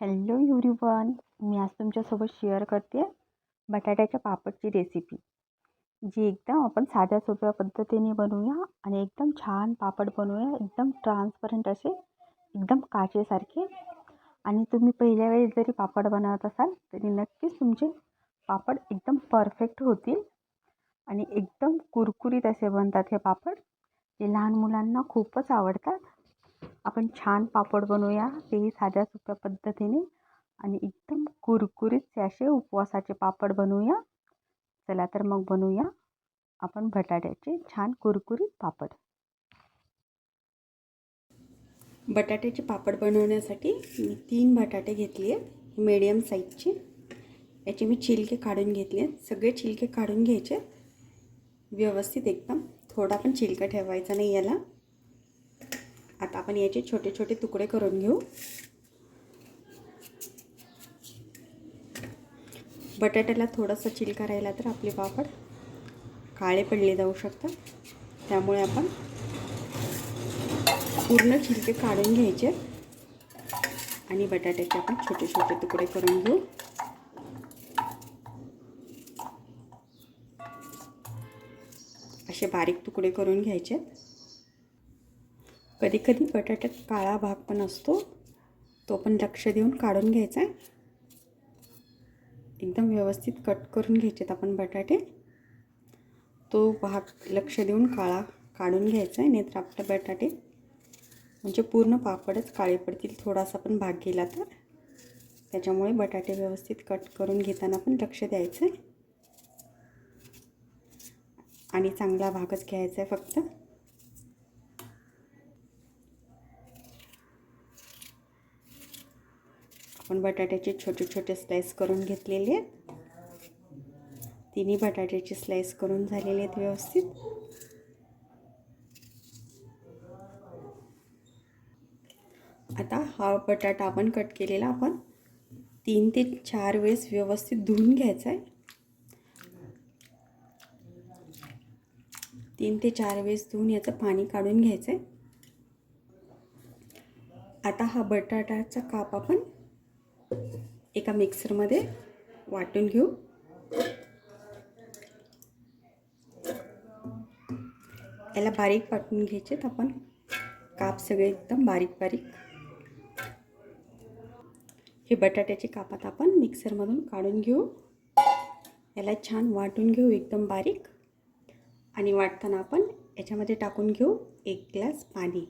Hello everyone मी आज तुमच्यासोबत share करते बटाट्याच्या पापडची रेसिपी जी एकदम आपण साध्या सोप्या पद्धतीने बनवूया आणि एकदम छान पापड बनवूया. एकदम ट्रान्सपरंट असे एकदम काचेसारखे. आणि तुम्ही पहिल्या वेळेस जरी पापड बनवत असाल तरी नक्कीच तुमचे पापड एकदम परफेक्ट होतील. आणि एकदम कुरकुरीत असे बनतात हे पापड जे लहान मुलांना खूपच आवडतात. आपण छान पापड बनवूया. तेही साध्या सोप्या पद्धतीने. आणि एकदम कुरकुरीतचे असे उपवासाचे पापड बनवूया. चला तर मग बनवूया आपण बटाट्याचे छान कुरकुरीत पापड. बटाट्याचे पापड बनवण्यासाठी मी तीन बटाटे घेतले आहेत. मीडियम साईजचे याचे मी छिलके काढून घेतले आहेत. सगळे छिलके काढून घ्यायचे व्यवस्थित एकदम थोडा पण छिलका ठेवायचा नाही याला. आता आपण याचे छोटे छोटे तुकडे करून घेऊ. बटाट्याला थोडासा चिलका राहिला तर आपले पापड काळे पडले जाऊ शकतात. त्यामुळे आपण पूर्ण छिलके काढून घ्यायचे. आणि बटाट्याचे आपण छोटे छोटे तुकडे करून घेऊ. असे बारीक तुकडे करून घ्यायचे. कधी कधी बटाट्यात काळा भाग पण असतो. तो पण लक्ष देऊन काढून घ्यायचा आहे. एकदम व्यवस्थित कट करून घ्यायचेत आपण बटाटे. तो भाग लक्ष देऊन काळा काढून घ्यायचा आहे नाहीतर आपले बटाटे म्हणजे पूर्ण पापडच काळे पडतील थोडासा पण भाग गेला तर. त्याच्यामुळे बटाटे व्यवस्थित कट करून घेताना पण लक्ष द्यायचं आहे आणि चांगला भागच घ्यायचा आहे फक्त. आपण बटाट्याचे छोटे छोटे स्लाईस करून घेतलेले आहेत. तिन्ही बटाट्याचे स्लाईस करून झालेले आहेत व्यवस्थित. आता हा बटाटा आपण कट केलेला आपण तीन ते चार वेळेस व्यवस्थित धुवून घ्यायचा आहे. तीन ते चार वेळेस धुवून याचं पाणी काढून घ्यायचं आहे. आता हा बटाट्याचा काप आपण एका मिक्सरमध्ये वाटून घेऊ. याला बारीक वाटून घ्यायचेत आपण. काप सगळे एकदम बारीक बारीक. हे बटाट्याचे कापात आपण मिक्सरमधून काढून घेऊ. याला छान वाटून घेऊ एकदम बारीक. आणि वाटताना आपण याच्यामध्ये टाकून घेऊ एक ग्लास पाणी.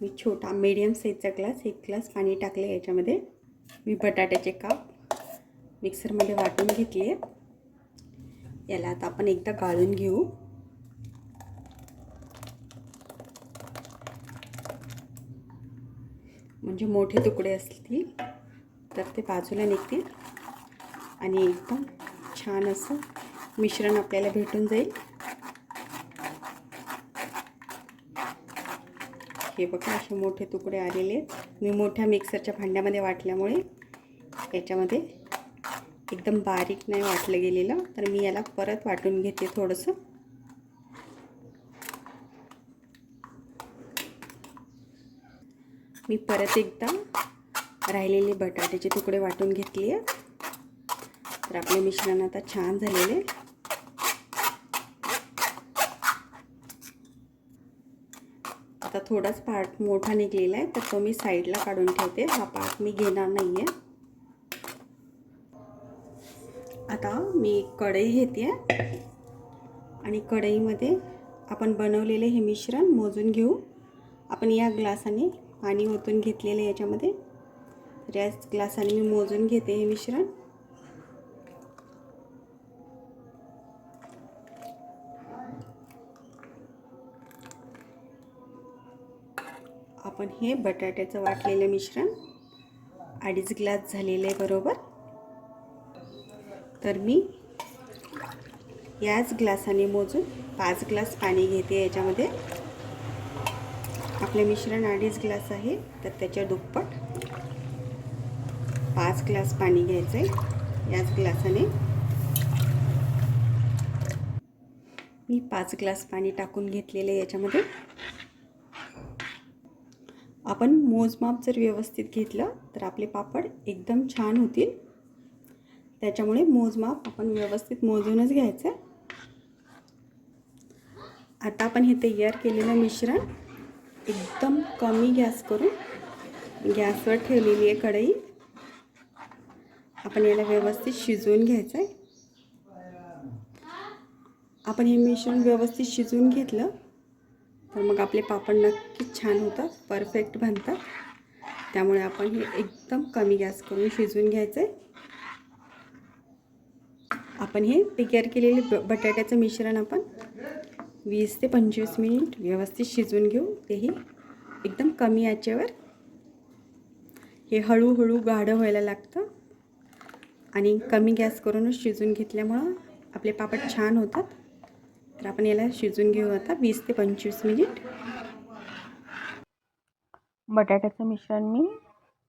मी छोटा मीडियम साईजचा ग्लास एक ग्लास पाणी टाकले याच्यामध्ये. मी बटाट्याचे काप मिक्सरमध्ये वाटून घेतले याला आता आपण एकदा गाळून घेऊ. म्हणजे मोठे तुकडे असतील तर ते बाजूला निघतील. आणि एकदम छान असं मिश्रण आपल्याला भेटून जाईल. हे बघा असे मोठे तुकडे आलेले आहेत. मी मोठ्या मिक्सरच्या भांड्यामध्ये वाटल्यामुळे याच्यामध्ये एकदम बारीक नाही वाटलं गेलेलं तर मी याला परत वाटून घेते थोडंसं. मी परत एकदा राहिलेले बटाट्याचे तुकडे वाटून घेतले आहे तर आपले मिश्रण आता छान झालेले थोडाच पार्ट मोठा निघलेला आहे तर तो मी साईडला काढून ठेवते. हा पार्ट मी घेणार नाही आहे आता मी कढई घेते. आणि कढईमध्ये आपण बनवलेले हे मिश्रण मोजून घेऊ. आपण या ग्लासाने पाणी ओतून घेतलेलं याच्यामध्ये. तर याच ग्लासाने मी मोजून घेते हे मिश्रण. आपण हे बटाट्याचं वाटलेलं मिश्रण अडीच ग्लास झालेलं आहे बरोबर. तर मी याच ग्लासाने मोजून पाच ग्लास पाणी घेते याच्यामध्ये. आपलं मिश्रण अडीच ग्लास आहे तर त्याच्या दुप्पट पाच ग्लास पाणी घ्यायचं आहे याच ग्लासाने मी पाच ग्लास पाणी टाकून घेतलेले याच्यामध्ये. आपण मोजमाप जर व्यवस्थित घेतलं तर आपले पापड एकदम छान होतील. त्याच्यामुळे मोजमाप आपण व्यवस्थित मोजूनच घ्यायचं. आता आपण हे तयार केलेलं मिश्रण एकदम कमी गॅस करून गॅसवर ठेवलेली आहे कढई. आपण याला व्यवस्थित शिजवून घ्यायचं आहे आपण हे मिश्रण व्यवस्थित शिजवून घेतलं. तर मग आपले पापड नक्कीच छान होतात परफेक्ट बनतात. त्यामुळे आपण हे एकदम कमी गॅस करून शिजवून घ्यायचं आहे आपण हे तयार केलेले ब बटाट्याचं मिश्रण आपण वीस ते पंचवीस मिनिट व्यवस्थित शिजवून घेऊ. तेही एकदम कमी याच्यावर हे हळूहळू गाढं व्हायला लागतं. आणि कमी गॅस करूनच शिजून घेतल्यामुळं आपले पापड छान होतात. तर आपण याला शिजवून घेऊ आता वीस ते पंचवीस मिनिट. बटाट्याचं मिश्रण मी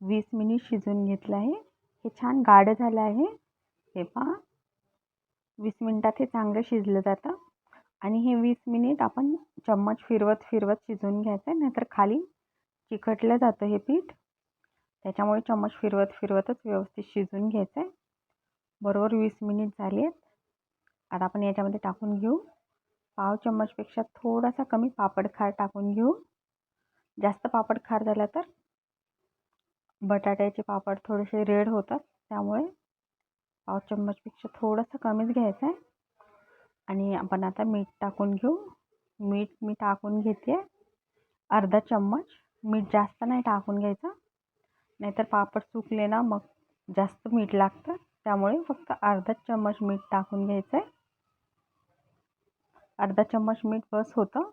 वीस मिनिट शिजून घेतलं आहे. हे छान गाढ झालं आहे. हे पहा. वीस मिनटात हे चांगलं शिजलं जातं. आणि हे वीस मिनिट आपण चम्मच फिरवत फिरवत शिजवून घ्यायचं आहे नाहीतर खाली चिकटलं जातं हे पीठ. त्याच्यामुळे चम्मच फिरवत फिरवतच व्यवस्थित शिजवून घ्यायचं आहे बरोबर वीस मिनिट झाले आहेत आता आपण याच्यामध्ये टाकून घेऊ. पाव चम्मचपेक्षा थोडासा कमी पापड खार टाकून घेऊ. जास्त पापड खार झाला तर बटाट्याचे पापड थोडेसे रेड होतात त्यामुळे पाव चम्मचपेक्षा थोडंसं कमीच घ्यायचं आहे. आणि आपण आता मीठ टाकून घेऊ. मीठ मी टाकून घेते. अर्धा चम्मच. मीठ जास्त नाही टाकून घ्यायचं. नाहीतर पापड सुकले ना मग जास्त मीठ लागतं. त्यामुळे फक्त अर्धा चम्मच मीठ टाकून घ्यायचं आहे. अर्धा चम्मच मीठ बस होतं.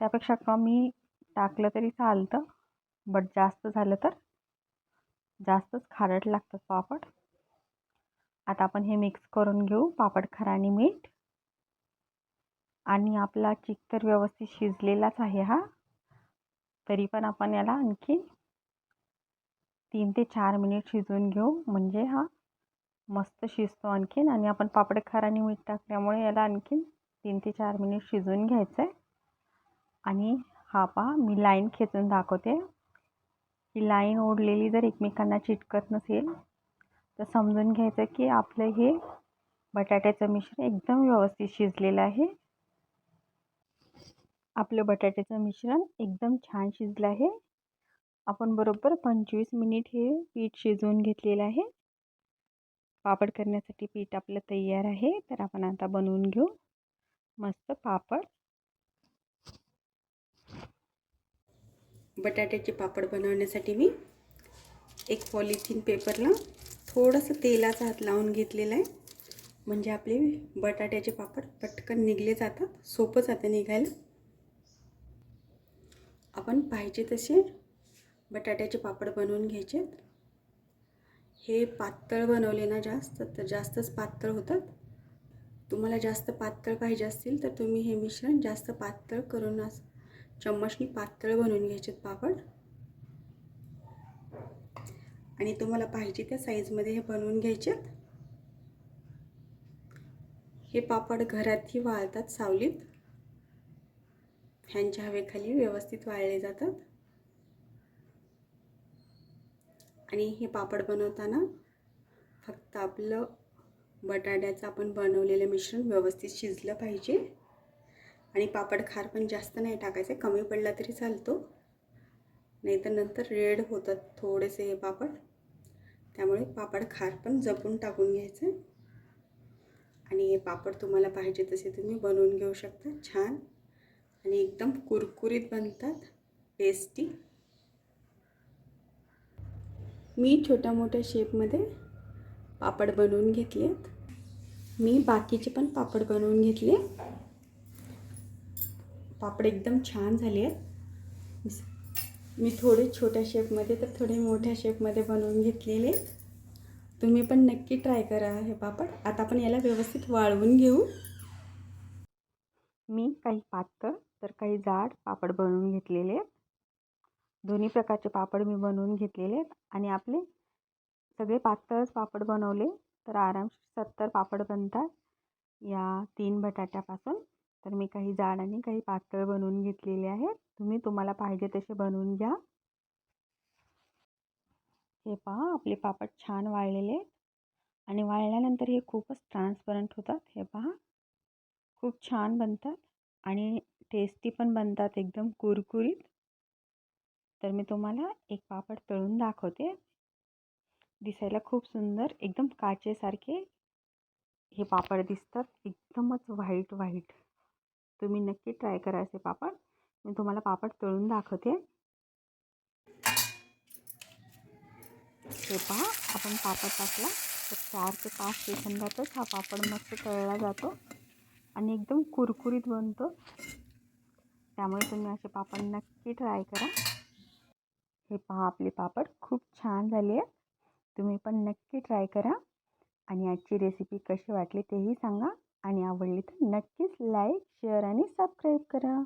त्यापेक्षा कमी टाकलं तरी चालतं बट जास्त झालं तर जास्तच खारट लागतात पापड. आता आपण हे मिक्स करून घेऊ पापड खार आणि मीठ. आणि आपला चिक तर व्यवस्थित शिजलेलाच आहे हा. तरी पण आपण याला आणखी तीन ते चार मिनिट शिजवून घेऊ म्हणजे हा मस्त शिजतो आणखीन. आणि आपण पापड खार आणि मीठ टाकल्यामुळे याला आणखीन तीन ते चार मिनिट शिजवून घ्यायचं आहे आणि हा पहा मी लाईन खेचून दाखवते. ही लाईन ओढलेली जर एकमेकांना चिटकत नसेल तर समजून घ्यायचं की आपलं हे बटाट्याचं मिश्रण एकदम व्यवस्थित शिजलेलं आहे. आपलं बटाट्याचं मिश्रण एकदम छान शिजलं आहे. आपण बरोबर पंचवीस मिनिट हे पीठ शिजवून घेतलेलं आहे. पापड करण्यासाठी पीठ आपलं तयार आहे तर आपण आता बनवून घेऊ. मस्त पापड. बटाट्याचे पापड बनवण्यासाठी मी एक पॉलिथिन पेपरला थोडंसं तेलाचा हात लावून घेतलेला आहे. म्हणजे आपले बटाट्याचे पापड पटकन निघले जातात सोपं जातं निघायला. आपण पाहिजे तसे बटाट्याचे पापड बनवून घ्यायचे. हे पातळ बनवले ना जास्त तर जास्तच पातळ होतात. तुम्हाला जास्त पातळ पाहिजे असतील तर तुम्ही हे मिश्रण जास्त पातळ करून चम्मचनी पातळ बनवून घ्यायचे पापड. आणि तुम्हाला पाहिजे त्या साईजमध्ये हे बनवून घ्यायचे हे पापड घरातही वाळतात सावलीत. फॅनच्या हवेखाली व्यवस्थित वाळले जातात. आणि हे पापड बनवताना फक्त आपलं बटाट्याचं आपण बनवलेलं मिश्रण व्यवस्थित शिजलं पाहिजे. आणि पापड खार पण जास्त नाही टाकायचं कमी पडला तरी चालतो. नाहीतर नंतर रेड होतात थोडेसे हे पापड. त्यामुळे पापड खार पण जपून टाकून घ्यायचं. आणि हे पापड तुम्हाला पाहिजे तसे तुम्ही बनवून घेऊ शकता छान. आणि एकदम कुरकुरीत बनतात टेस्टी मी छोट्या मोठ्या शेपमध्ये पापड बनवून घेतले आहेत मी बाकीचे पण पापड बनवून घेतले. पापड एकदम छान झाले आहेत. मी थोडे छोट्या शेपमध्ये तर थोडे मोठ्या शेपमध्ये बनवून घेतलेले. आहेत तुम्ही पण नक्की ट्राय करा हे पापड. आता आपण याला व्यवस्थित वाळवून घेऊ. मी काही पातळ तर काही जाड पापड बनवून घेतलेले आहेत. दोन्ही प्रकारचे पापड मी बनवून घेतलेले आहेत आणि आपले सगळे पातळच पापड बनवले तर आरामशीर सत्तर पापड बनतात. या तीन बटाट्यापासून तर मी काही जाड आणि काही पातळ बनवून घेतलेले आहेत. तुम्ही तुम्हाला पाहिजे तसे बनवून घ्या. हे पहा आपले पापड छान वाळलेले आहेत. आणि वाळल्यानंतर हे खूपच ट्रान्सपरंट होतात. हे पहा खूप छान बनतात. आणि टेस्टी पण बनतात एकदम कुरकुरीत. तर मी तुम्हाला एक पापड तळून दाखवते. दिसायला खूप सुंदर एकदम काचेसारखे हे पापड दिसतात. एकदमच व्हाईट व्हाईट. तुम्ही नक्की ट्राय करा असे पापड. मी तुम्हाला पापड तळून दाखवते. हे पहा आपण पापड टाकला तर चार ते पाच सेकंदातच हा पापड मस्त तळला जातो आणि एकदम कुरकुरीत बनतो. त्यामुळे तुम्ही असे पापड नक्की ट्राय करा. हे पहा आपले पापड खूप छान झाले आहेत. तुम्ही पण नक्की ट्राय करा आणि आजची रेसिपी कशी वाटली तेही सांगा आणि आवडली तर नक्कीच लाईक शेअर आणि सबस्क्राईब करा.